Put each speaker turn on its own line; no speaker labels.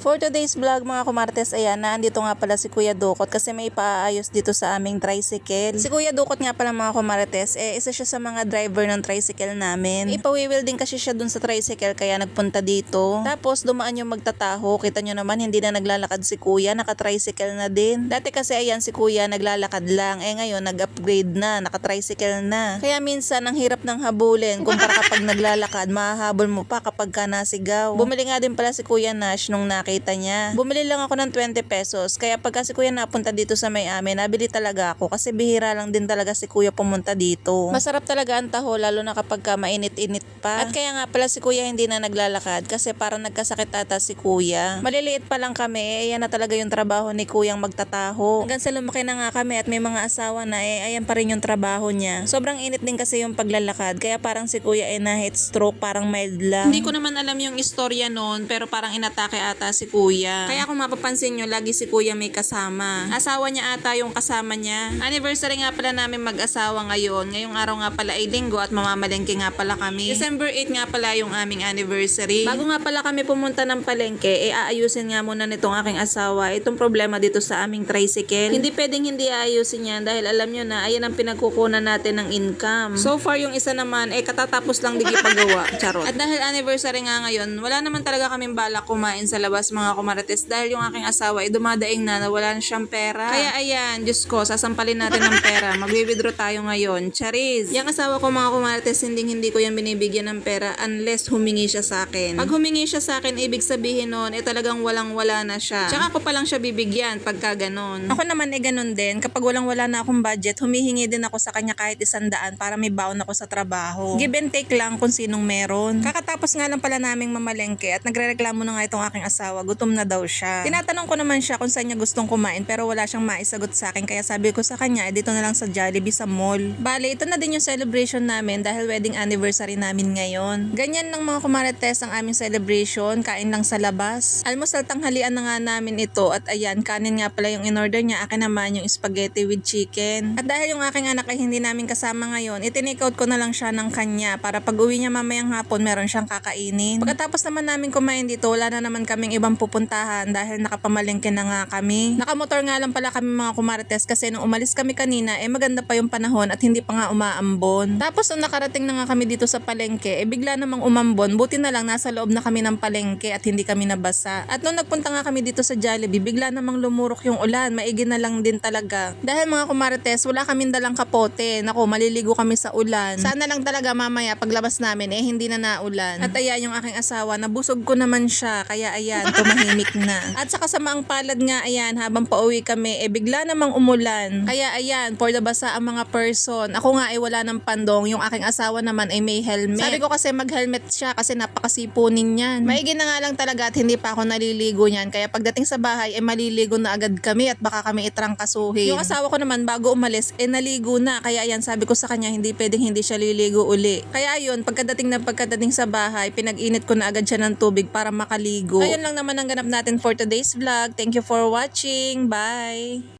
For today's vlog mga kumartes, ayan, naandito nga pala si Kuya Dukot kasi may paayos dito sa aming tricycle. Si Kuya Dukot nga pala mga kumartes, eh isa siya sa mga driver ng tricycle namin. Ipawiwil din kasi siya dun sa tricycle kaya nagpunta dito. Tapos dumaan yung magtataho, kita nyo naman hindi na naglalakad si Kuya, naka-tricycle na din. Dati kasi ayan si Kuya naglalakad lang, eh ngayon nag-upgrade na, naka-tricycle na. Kaya minsan ang hirap ng habulin kumpara kapag naglalakad, mahahabol mo pa kapag ka nasigaw. Bumili nga din pala si Kuya Nash nung nakita niya. Bumili lang ako ng 20 pesos. Kaya pagka si Kuya napunta dito sa may amin, nabili talaga ako kasi bihira lang din talaga si Kuya pumunta dito. Masarap talaga ang taho lalo na kapag ka mainit-init pa. At kaya nga pala si Kuya hindi na naglalakad kasi parang nagkasakit ata si Kuya. Maliliit pa lang kami, eh yan na talaga yung trabaho ni Kuyang magtataho. Hanggang sa lumaki na nga kami at may mga asawa na eh ayan pa rin yung trabaho niya. Sobrang init din kasi yung paglalakad kaya parang si Kuya ay na heat stroke parang mild lang. Hindi ko naman alam yung istorya noon pero parang inatake ata si Kuya. Kaya kung mapapansin nyo, lagi si Kuya may kasama. Asawa niya ata yung kasama niya. Anniversary nga pala namin mag-asawa ngayon. Ngayong araw nga pala ay linggo at mamamalengke nga pala kami. December 8 nga pala yung aming anniversary. Bago nga pala kami pumunta ng palengke, eh aayusin nga muna nitong aking asawa itong problema dito sa aming tricycle. Hindi pwedeng hindi aayusin yan dahil alam nyo na ayan ang pinagkukunan natin ng income. So far yung isa naman, eh katatapos lang digi paggawa. Charot. At dahil anniversary nga ngayon, wala naman talaga kaming balak kumain sa labas mga kumarates dahil yung aking asawa ay dumadaing na wala na siyang pera. Kaya ayan, Diyos ko, sasampalin natin ng pera. Magwi-withdraw tayo ngayon. Charis. Yung asawa ko mga kumarates, hindi hindi ko yan binibigyan ng pera unless humingi siya sa akin. Pag humingi siya sa akin, ibig sabihin nun, eh talagang walang-wala na siya. Tsaka ako pa lang siya bibigyan pagka ganun. Ako naman eh ganun din. Kapag walang-wala na akong budget, humihingi din ako sa kanya kahit isang daan para may baon ako sa trabaho. Give and take lang kung sinong meron. Kakatapos nga lang pala naming mamalengke at nagrereklamo na nga itong aking asawa. Gutom na daw siya. Tinatanong ko naman siya kung saan niya gustong kumain pero wala siyang maisagot sa akin kaya sabi ko sa kanya, eh, dito na lang sa Jollibee sa mall. Bale, ito na din yung celebration namin dahil wedding anniversary namin ngayon. Ganyan lang mga kumarites ang aming celebration, kain lang sa labas. Almusal tanghalian na nga namin ito at ayan, kanin nga pala yung in-order niya, akin naman yung spaghetti with chicken. At dahil yung aking anak ay hindi namin kasama ngayon, itinake out ko na lang siya ng kanya para pag uwi niya mamayang hapon meron siyang kakainin. Pagkatapos naman namin kumain dito, wala na naman kaming ibang pupuntahan dahil nakapamalengke na nga kami. Nakamotor nga lang pala kami mga kumarites kasi nung umalis kami kanina, eh maganda pa yung panahon at hindi pa nga umaambon. Tapos nung nakarating na nga kami dito sa palengke, eh bigla namang umambon. Buti na lang nasa loob na kami ng palengke at hindi kami nabasa. At nung nagpunta nga kami dito sa Jollibee, bigla namang lumurok yung ulan. Maigi na lang din talaga. Dahil mga kumarites, wala kaming dalang kapote. Naku, maliligo kami sa ulan. Sana lang talaga mamaya paglabas namin, eh hindi na naulan. At ayan yung aking asawa, nabusog ko naman siya. Kaya ayan, tumahimik na. At sa kasamaang palad nga, ayan, habang pauwi kami, eh bigla namang umulan. Kaya ayan, for the basa ang mga person. Ako nga ay wala ng pandong. Yung aking asawa naman ay may helmet. Sabi ko kasi mag-helmet siya kasi napakasipunin niyan. Maigi na nga lang talaga at hindi pa ako naliligo niyan. Kaya pagdating sa bahay, eh maliligo na agad kami at baka kami itrangkasuhin. Yung asawa ko naman bago umalis, eh naligo na. Kaya ayan, sabi ko sa kanya, hindi pwedeng hindi siya liligo uli. Kaya ayun, pagkadating na pagkadating sa bahay, pinag-init ko na agad siya ng tubig para makaligo. Ayun lang naman ang ganap natin for today's vlog. Thank you for watching. Bye!